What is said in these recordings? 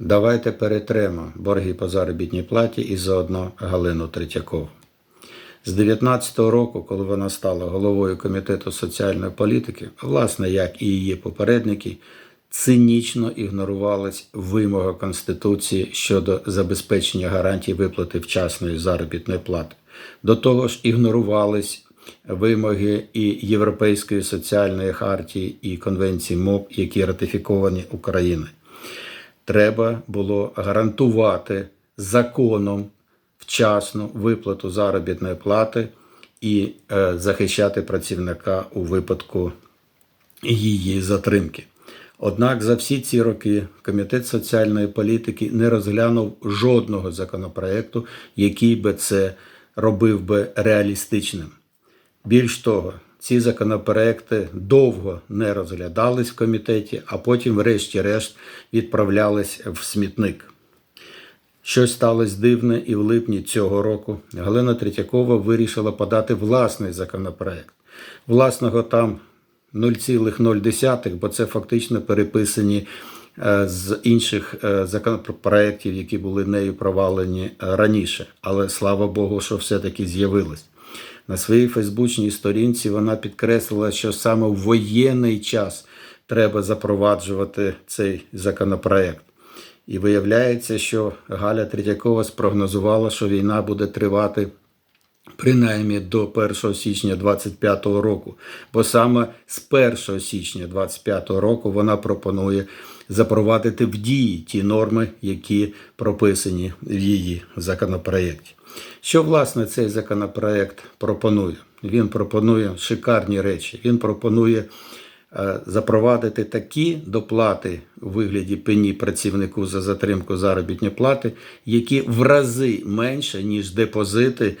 Давайте перетремо борги по заробітній платі і заодно Галину Третьякову. З 19-го року, коли вона стала головою комітету соціальної політики, власне, як і її попередники, цинічно ігнорувалась вимога Конституції щодо забезпечення гарантій виплати вчасної заробітної плати. До того ж, ігнорувались вимоги і Європейської соціальної хартії, і Конвенції МОП, які ратифіковані Україною. Треба було гарантувати законом вчасну виплату заробітної плати і е, захищати працівника у випадку її затримки. Однак за всі ці роки Комітет соціальної політики не розглянув жодного законопроекту, який би це робив би реалістичним. Більш того, ці законопроекти довго не розглядались в комітеті, а потім, врешті-решт, відправлялись в смітник. Щось сталося дивне, і в липні цього року Галина Третьякова вирішила подати власний законопроект. Власного там 0,0, бо це фактично переписані е, з інших е, законопроєктів, які були нею провалені е, раніше. Але слава Богу, що все-таки з'явилось. На своїй Фейсбучній сторінці вона підкреслила, що саме в воєнний час треба запроваджувати цей законопроект. І виявляється, що Галя Третьякова спрогнозувала, що війна буде тривати принаймні до 1 січня 25 року. Бо саме з 1 січня 25 року вона пропонує запровадити в дії ті норми, які прописані в її законопроєкті. Що власне цей законопроект пропонує? Він пропонує шикарні речі. Він пропонує е, запровадити такі доплати у вигляді пені працівнику за затримку заробітної плати, які в рази менше, ніж депозити,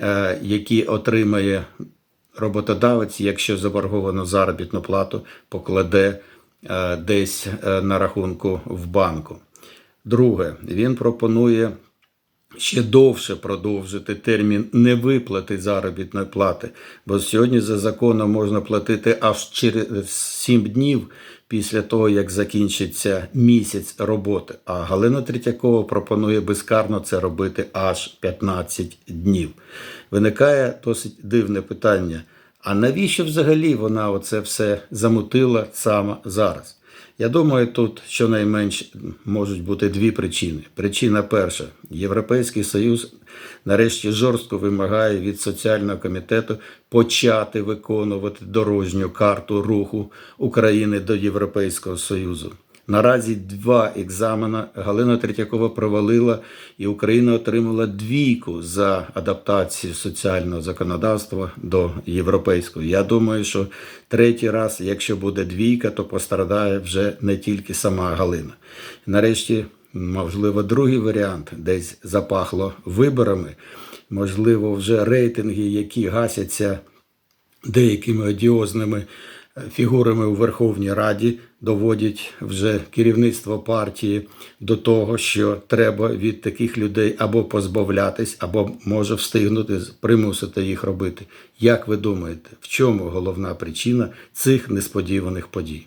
е, які отримає роботодавець, якщо заборговану заробітну плату покладе десь е, на рахунку в банку. Друге, він пропонує ще довше продовжити термін невиплати заробітної плати, бо сьогодні за законом можна платити аж через 7 днів після того, як закінчиться місяць роботи. А Галина Третьякова пропонує безкарно це робити аж 15 днів. Виникає досить дивне питання. А навіщо взагалі вона оце все замутила саме зараз? Я думаю, тут щонайменш можуть бути дві причини. Причина перша: Європейський Союз нарешті жорстко вимагає від соціального комітету почати виконувати дорожню карту руху України до Європейського Союзу. Наразі два екзамена Галина Третьякова провалила, і Україна отримала двійку за адаптацію соціального законодавства до європейського. Я думаю, що третій раз, якщо буде двійка, то пострадає вже не тільки сама Галина. Нарешті, можливо, другий варіант десь запахло виборами. Можливо, вже рейтинги, які гасяться деякими одіозними фігурами у Верховній Раді доводять вже керівництво партії до того, що треба від таких людей або позбавлятись, або може встигнути примусити їх робити. Як ви думаєте, в чому головна причина цих несподіваних подій?